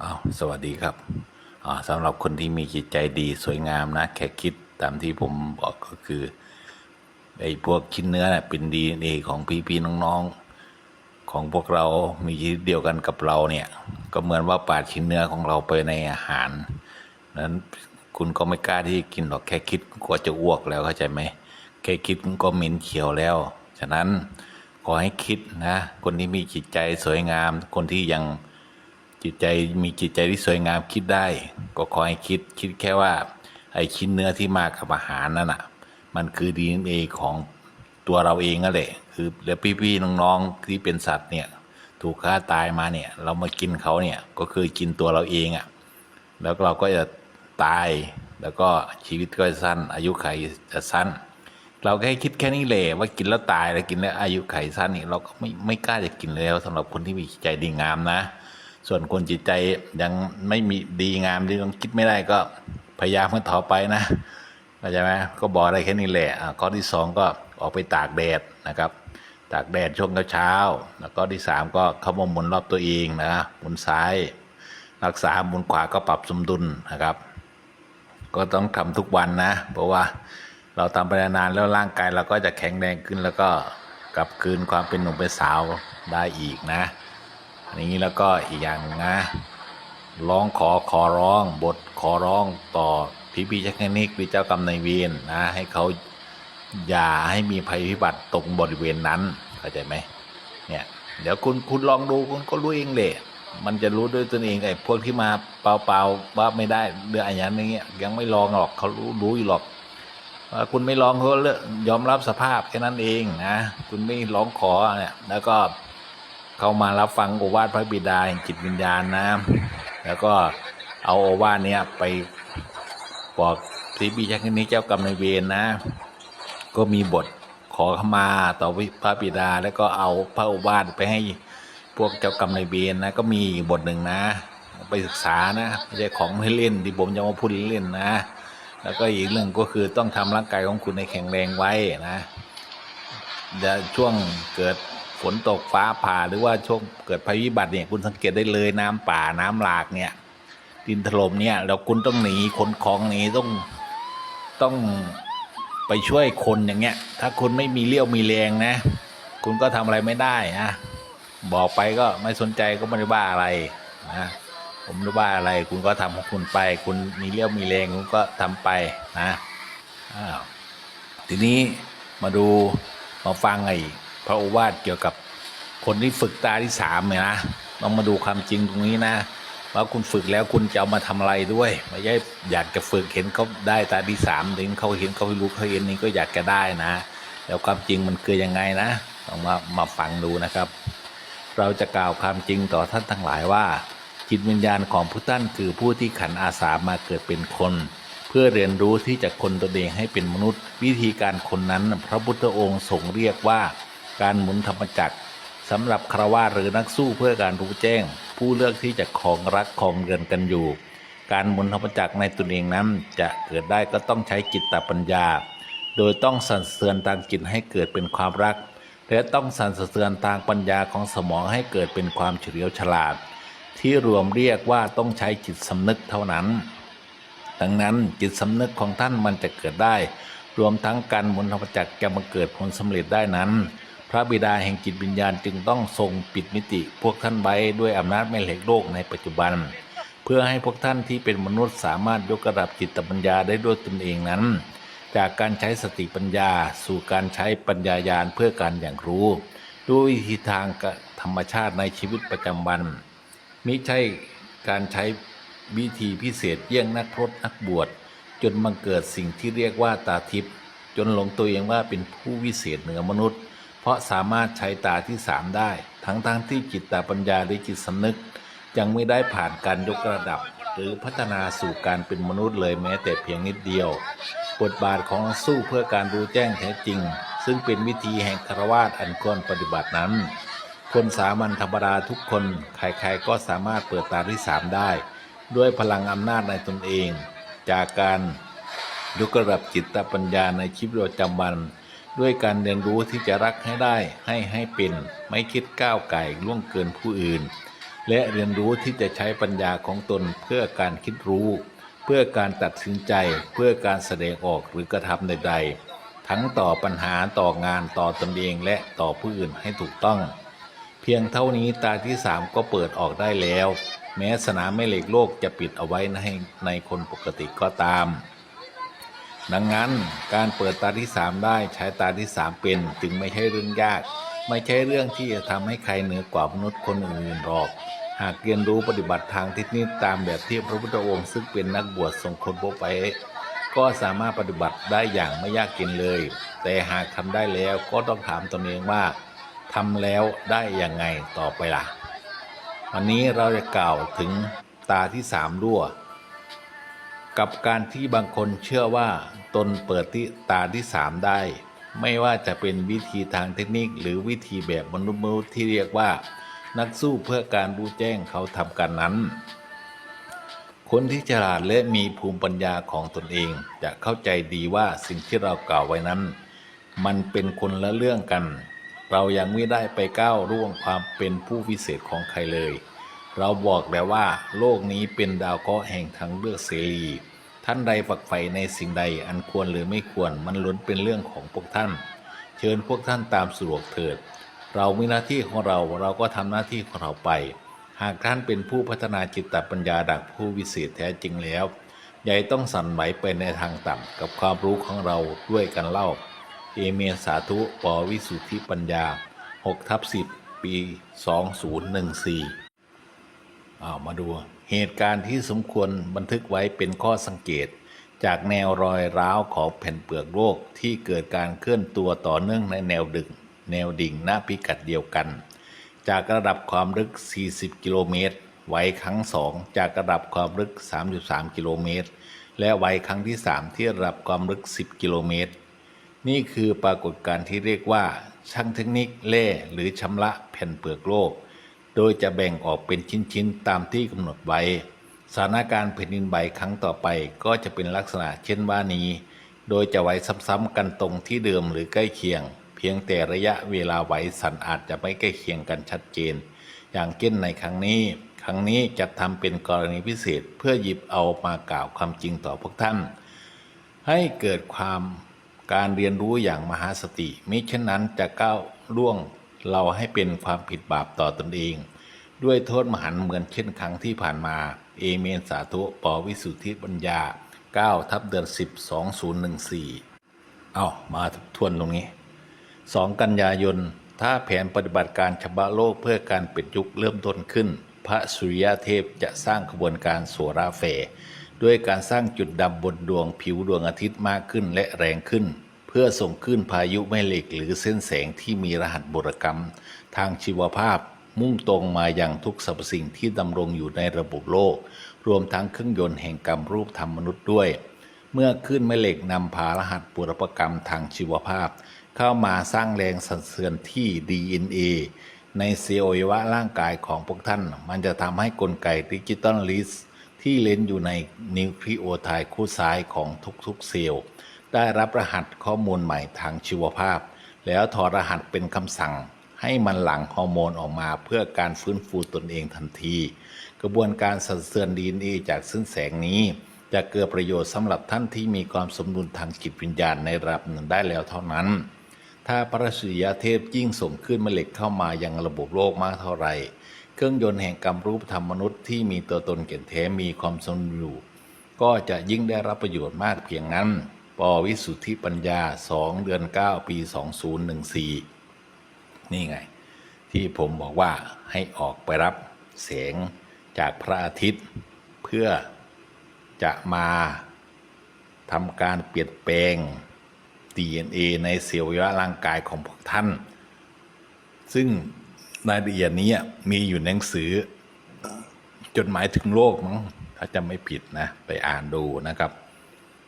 อ้าวสวัสดีครับสำหรับคนที่มีจิตใจดีสวยงามนะ แค่คิดตามที่ผมบอกก็คือไอ้พวกชิ้นเนื้อน่ะเป็นดีเอของพี่ๆน้องๆ ของพวกเรามีชนิดเดียวกันกับเราเนี่ย ก็เหมือนว่าปาดชิ้นเนื้อของเราไปในอาหารนั้นคุณก็ไม่กล้าที่จะกินหรอกแค่คิดก็จะอ้วกแล้วเข้าใจไหมแค่คิดก็เหม็นเขียวแล้ว ฉะนั้นขอให้คิดนะ คนที่มีจิตใจสวยงาม คนที่ยัง จิตใจมีจิตใจที่สวยงามคิดได้ ก็ขอให้คิดคิดแค่ว่า ไอ้ชิ้นเนื้อที่มากับอาหารนั่นน่ะ มันคือดีเอของตัวเราเองนั่นแหละ คือแล้วพี่ๆน้องๆที่เป็นสัตว์เนี่ย ถูกฆ่าตายมาเนี่ย เรามากินเขาเนี่ยก็คือกินตัวเราเองอะ่ะแล้วเราก็จะตายแล้วก็ชีวิตก็จะสั้น อายุไขจะสั้น เราแค่คิดแค่นี้แหละว่ากินแล้วตายแล้วกินแล้วอายุไขสั้นนี่เราก็ไม่ไม่กล้าจะกินแล้วสำหรับคนที่มีใจดีงามนะ ส่วนคนจิตใจยังไม่มีดีงามที่ต้องคิดไม่ได้ก็พยายามกันต่อไปนะเข้าใจไหมก็บอกอะไรแค่นี้แหละข้อที่สองก็ออกไปตากแดดนะครับ ตากแดดช่วงเช้าแล้วก็ที่สามก็เข้ามาหมุนรอบตัวเองนะหมุนซ้าย รักษาหมุนขวาก็ปรับสมดุลนะครับ ก็ต้องทำทุกวันนะ เพราะว่าเราทำไปนานแล้วร่างกายเราก็จะแข็งแรงขึ้นแล้วก็กลับคืนความเป็นหนุ่มเป็นสาวได้อีกนะ อันนี้แล้วก็อีกอย่างนะร้องขอขอร้องบทขอร้องต่อพี่พี่เทคนิคหรือเจ้ากรรมนายเวรนะ ให้เขาอย่าให้มีภัยพิบัติตรงบริเวณนั้นเข้าใจไหมเนี่ยเดี๋ยวคุณคุณลองดูคุณก็รู้เองแหละมันจะรู้ด้วยตนเองไอ้พวกที่มาเปล่าๆว่าไม่ได้เรื่องอย่างนี้ยยังไม่ลองหรอกเขารู้รู้อยู่หรอกว่าคุณไม่ลองเขาก็เลือกยอมรับสภาพแค่นั้นเองนะคุณไม่ร้องขอเนี่ยแล้วก็ เข้ามารับฟังโอวาทพระบิดาแห่งจิตวิญญาณนะ แล้วก็เอาโอวาทเนี้ยไปบอกที่บิชักนี้เจ้ากรรมนายเวรนะ ก็มีบทขอขมาต่อพระบิดาแล้วก็เอาพระโอวาทไปให้พวกเจ้ากรรมนายเวรนะ ก็มีบทหนึ่งนะ ไปศึกษานะไม่ใช่ของให้เล่นที่ผมจะมาพูดเล่นนะ แล้วก็อีกเรื่องก็คือต้องทำร่างกายของคุณให้แข็งแรงไว้นะเดี๋ยวช่วงเกิด ฝนตกฟ้าผ่าหรือว่าช่วงเกิดภัยพิบัติเนี่ยคุณสังเกตได้เลยน้ำป่าน้ำหลากเนี่ย ดินถล่มเนี่ยแล้วคุณต้องหนีขนของหนีต้องต้องไปช่วยคนอย่างเงี้ย ถ้าคุณไม่มีเลี้ยวมีแรงนะ คุณก็ทำอะไรไม่ได้นะบอกไปก็ไม่สนใจก็ไม่ได้บ้าอะไรนะผมไม่ได้บ้าอะไร คุณก็ทำของคุณไป คุณมีเลี้ยวมีแรงคุณก็ทำไปนะอ้าวทีนี้มาดูมาฟังไอ้ พระโอวาทเกี่ยวกับคนที่ฝึกตาที่สามเนี่ยนะต้องมาดูความจริงตรงนี้นะ ว่าคุณฝึกแล้วคุณจะเอามาทำอะไรด้วยไม่ใช่อยากจะฝึกเห็นเขาได้ตาที่สามเห็นเขาเห็นเขารู้เขาเห็นนี่ก็อยากจะได้นะ แล้วความจริงมันคือยังไงนะต้องมามาฟังดูนะครับ เราจะกล่าวความจริงต่อท่านทั้งหลายว่า จิตวิญญาณของผู้ท่านคือผู้ที่ขันอาสามาเกิดเป็นคน เพื่อเรียนรู้ที่จะคนตนเองให้เป็นมนุษย์ วิธีการคนนั้น พระพุทธองค์ทรงเรียกว่า การหมุนธรรมจักรสำหรับคราวาหรือนักสู้เพื่อการรู้แจ้ง ผู้เลือกที่จะครองรักครองเรือนกันอยู่ การหมุนธรรมจักรในตนเองนั้นจะเกิดได้ก็ต้องใช้จิตตปัญญา โดยต้องสั่นสะเทือนทางจิตให้เกิดเป็นความรัก และต้องสั่นสะเทือนทางปัญญาของสมองให้เกิดเป็นความเฉลียวฉลาด ที่รวมเรียกว่าต้องใช้จิตสำนึกเท่านั้น ดังนั้นจิตสำนึกของท่านมันจะเกิดได้ รวมทั้งการหมุนธรรมจักรจะมาเกิดผลสำเร็จได้นั้น พระบิดาแห่งจิตวิญญาณจึงต้องทรงปิดมิติ พวกท่านไว้ด้วยอำนาจแม่เหล็กโลกในปัจจุบัน เพื่อให้พวกท่านที่เป็นมนุษย์สามารถยกระดับจิตปัญญาได้ด้วยตนเองนั้น จากการใช้สติปัญญา สู่การใช้ปัญญายาณเพื่อการอย่างรู้ ด้วยวิธีทางธรรมชาติในชีวิตประจำวันมิใช่การใช้วิธีพิเศษเยี่ยงนักพรตนักบวชจนบังเกิดสิ่งที่เรียกว่าตาทิพย์จนหลงตัวเองว่าเป็นผู้วิเศษเหนือมนุษย์ เพราะสามารถใช้ตาที่สามได้ ทั้งทั้งๆที่จิตตาปัญญาหรือจิตสำนึก ยังไม่ได้ผ่านการยกระดับ หรือพัฒนาสู่การเป็นมนุษย์เลยแม้แต่เพียงนิดเดียว บทบาทของสู้เพื่อการรู้แจ้งแท้จริง ซึ่งเป็นวิธีแห่งคารวาสอันควรปฏิบัตินั้น คนสามัญธรรมดาทุกคน ใครๆก็สามารถเปิดตาที่สามได้ ด้วยพลังอำนาจในตนเอง จากการยกระดับจิตปัญญาในชีวิตประจำวัน ด้วยการเรียนรู้ที่จะรักให้ได้ให้ให้เป็นไม่คิดก้าวไก่ล่วงเกินผู้อื่น และเรียนรู้ที่จะใช้ปัญญาของตนเพื่อการคิดรู้ เพื่อการตัดสินใจเพื่อการแสดงออกหรือกระทำใด ๆ ทั้งต่อปัญหาต่องานต่อตนเองและต่อผู้อื่นให้ถูกต้อง เพียงเท่านี้ตาที่สามก็เปิดออกได้แล้ว แม้สนามแม่เหล็กโลกจะปิดเอาไว้ในในคนปกติก็ตาม ดังนั้นการเปิดตาที่สามได้ใช้ตาที่สามเป็นจึงไม่ใช่เรื่องยาก ไม่ใช่เรื่องที่จะทำให้ใครเหนือกว่ามนุษย์คนอื่นหรอก หากเรียนรู้ปฏิบัติทางทิศนี้ตามแบบที่พระพุทธองค์ซึ่งเป็นนักบวชทรงคนพบไปก็สามารถปฏิบัติได้อย่างไม่ยากเกินเลย แต่หากทำได้แล้วก็ต้องถามตนเองว่าทำแล้วได้อย่างไงต่อไปล่ะ วันนี้เราจะกล่าวถึงตาที่สามรั่ว กับการที่บางคนเชื่อว่าตนเปิดที่ตาที่สามได้ ไม่ว่าจะเป็นวิธีทางเทคนิค หรือวิธีแบบมนุษย์มนุษย์ที่เรียกว่า นักสู้เพื่อการรู้แจ้งเขาทำกันนั้น คนที่ฉลาดและมีภูมิปัญญาของตนเอง จะเข้าใจดีว่าสิ่งที่เรากล่าวไว้นั้น มันเป็นคนละเรื่องกัน เรายังไม่ได้ไปก้าวร่วงความเป็นผู้วิเศษของใครเลย เราบอกแล้วว่า โลกนี้เป็นดาวเคราะห์แห่งทางเลือกเสรี ท่านใดฝักใฝ่ในสิ่งใดอันควรหรือไม่ควรมันล้วนเป็นเรื่องของพวกท่าน เชิญพวกท่านตามสะดวกเถิด เรามีหน้าที่ของเราเราก็ทำหน้าที่ของเราไป หากท่านเป็นผู้พัฒนาจิตตปัญญาดักผู้วิเศษแท้จริงแล้วอย่ต้องสั่นไหวไปในทางต่ำกับความรู้ของเราด้วยกันเล่า เอเมสาธุปวิสุทธิปัญญา6ทับ10 ปี 2014 อ้าวมาดูเหตุการณ์ที่สมควรบันทึกไว้เป็นข้อสังเกต จากแนวรอยร้าวของแผ่นเปลือกโลกที่เกิดการเคลื่อนตัวต่อเนื่องในแนวดึงแนวดิ่งหน้าพิกัดเดียวกัน จากระดับความลึก 40 กิโลเมตร ไว้ครั้งสองจากระดับความลึก 33 กิโลเมตร และไว้ครั้งที่ 3 ที่ระดับความลึก 10 กิโลเมตร นี่คือปรากฏการณ์ที่เรียกว่า ช่างเทคนิคเล่หรือชำระแผ่นเปลือกโลก โดยจะแบ่งออกเป็นชิ้นๆ ตามที่กำหนดไว้ สถานการณ์แผ่นดินไหวครั้งต่อไปก็จะเป็นลักษณะเช่นว่านี้ โดยจะไหวซ้ำๆกันตรงที่เดิมหรือใกล้เคียง เพียงแต่ระยะเวลาไหวสั่นอาจจะไม่ใกล้เคียงกันชัดเจน อย่างเช่นในครั้งนี้ ครั้งนี้จะทำเป็นกรณีพิเศษเพื่อหยิบเอามากล่าวความจริงต่อพวกท่าน ให้เกิดความการเรียนรู้อย่างมหาสติมิฉะนั้นจะก้าวล่วง เราให้เป็นความผิดบาปต่อตนเอง ด้วยโทษมหันต์เหมือนเช่นครั้งที่ผ่านมา เอเมนสาธุปอวิสุทธิปัญญา 9 ทับเดือน 10 2014 เอามาทวนตรงนี้ 2 กันยายน ถ้าแผนปฏิบัติการชำระโลกเพื่อการปิดยุคเริ่มต้นขึ้น พระสุริยเทพจะสร้างขบวนการโสราเฟด้วยการสร้างจุดดำบนดวงผิวดวงอาทิตย์มากขึ้นและแรงขึ้น พื่อส่งขึ้นพายุแม่เหล็กหรือเส้นแสงที่มีรหัสบุรกรรม ทางชีวภาพมุ่งตรงมาอย่างทุกสรรพสิ่งที่ดำรงอยู่ในระบบโลก รวมทั้งเครื่องยนต์แห่งกรรมรูปธรรมมนุษย์ด้วย เมื่อขึ้นแม่เหล็กนำพารหัสปุรกรรมทางชีวภาพ เข้ามาสร้างแรงสั่นเทือนที่ DNA ในเซลล์อวัยวะร่างกายของพวกท่าน มันจะทำให้กลไกดิจิตอลลิสที่เลนอยู่ในนิวคลีโอไทด์คู่ซ้ายของทุกๆเซลล์ ได้รับรหัสข้อมูลใหม่ทางชีวภาพ แล้วถอดรหัสเป็นคำสั่ง ให้มันหลั่งฮอร์โมนออกมาเพื่อการฟื้นฟูตนเองทันที กระบวนการสั่นเทือนดีเอจากซึ่งแสงนี้ จะเกิดประโยชน์สำหรับท่านที่มีความสมดุลทางจิตวิญญาณในระดับหนึ่งได้แล้วเท่านั้น ถ้าพระสุริยเทพยิ่งส่งขึ้นแม่เหล็กเข้ามายังระบบโลกมากเท่าไหร่เครื่องยนต์แห่งกรรมรูปธรรมมนุษย์ที่มีตัวตนเก่นแท้มีความสมดุลอยู่ก็จะยิ่งได้รับประโยชน์มากเพียงนั้น ปอวิสุทธิปัญญา2เดือน9ปี2014นี่ไง ที่ผมบอกว่าให้ออกไปรับแสงจากพระอาทิตย์ เพื่อจะมาทำการเปลี่ยนแปลง DNA ในเซลล์อวัยวะร่างกายของพวกท่าน ซึ่งรายละเอียดนี้มีอยู่ในหนังสือจดหมายถึงโลกมั้งถ้าจำไม่ผิดนะ ไปอ่านดูนะครับ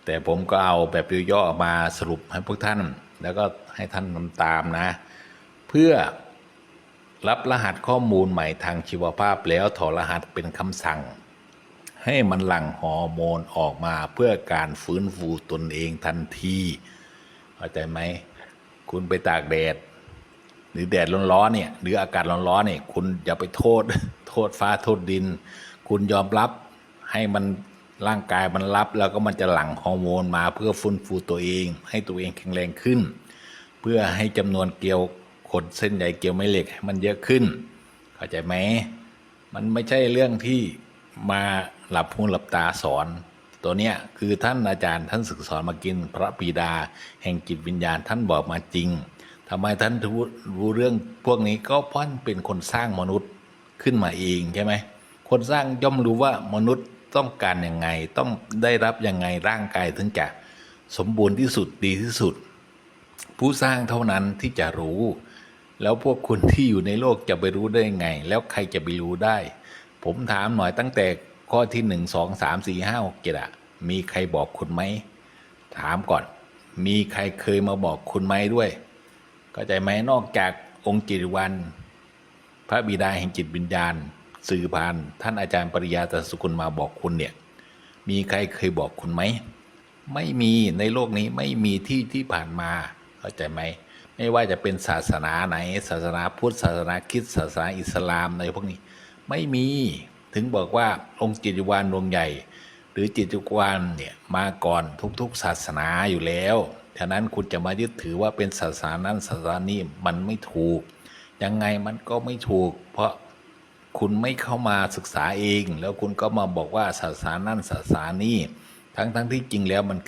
แต่ผมก็เอาแบบย่อๆมาสรุปให้พวกท่าน แล้วก็ให้ท่านนำตามนะ เพื่อรับรหัสข้อมูลใหม่ทางชีวภาพแล้วถอดรหัสเป็นคำสั่ง ให้มันหลั่งฮอร์โมนออกมาเพื่อการฟื้นฟูตนเองทันทีเข้าใจไหม คุณไปตากแดด หรือแดดร้อนๆเนี่ยหรืออากาศร้อนๆเนี่ยคุณอย่าไปโทษโทษฟ้าโทษดิน คุณยอมรับให้มัน ร่างกายมันรับแล้วก็มันจะหลั่งฮอร์โมนมาเพื่อฟื้นฟูตัวเอง ให้ตัวเองแข็งแรงขึ้น เพื่อให้จำนวนเกลียวขนเส้นใยเกลียวแม่เหล็กให้มันเยอะขึ้น เข้าใจไหมมันไม่ใช่เรื่องที่มาหลับหูหลับตาสอน ตัวเนี้ยคือท่านอาจารย์ท่านศึกสอนมากินพระปีดา แห่งจิตวิญญาณท่านบอกมาจริงทำไมท่านรู้เรื่องพวกนี้ก็เพราะเป็นคนสร้างมนุษย์ขึ้นมาเองใช่ไหมคนสร้างย่อมรู้ว่ามนุษย์ ต้องการยังไงต้องได้รับยังไงร่างกายถึงจะสมบูรณ์ที่สุดดีที่สุด ผู้สร้างเท่านั้นที่จะรู้ แล้วพวกคุณที่อยู่ในโลกจะไปรู้ได้ยังไง แล้วใครจะไปรู้ได้ ผมถามหน่อยตั้งแต่ข้อที่หนึ่งสองสามสี่ห้าหกเจ็ดอะมีใครบอกคุณไหมถามก่อน มีใครเคยมาบอกคุณไหมด้วยเข้าใจไหมนอกจากองค์จิตวัน พระบิดาแห่งจิตวิญญาณ สื่อผ่านท่านอาจารย์ปริยาตสุกุลมาบอกคุณเนี่ย มีใครเคยบอกคุณไหม ไม่มีในโลกนี้ไม่มีที่ที่ผ่านมาเข้าใจไหมไม่ว่าจะเป็นศาสนาไหน ศาสนาพุทธศาสนาคริสต์ศาสนาอิสลามในพวกนี้ ไม่มีถึงบอกว่าองค์จิตวิญญาณดวงใหญ่ หรือจิตวิญญาณเนี่ยมาก่อนทุกๆ ศาสนาอยู่แล้วฉะนั้นคุณจะมายึดถือว่าเป็นศาสนานั้นศาสนานี้มันไม่ถูก ยังไงมันก็ไม่ถูก เพราะ คุณไม่เข้ามาศึกษาเอง แล้วคุณก็มาบอกว่าศาสนานั่นศาสนานี้ทั้งๆที่จริงแล้วมัน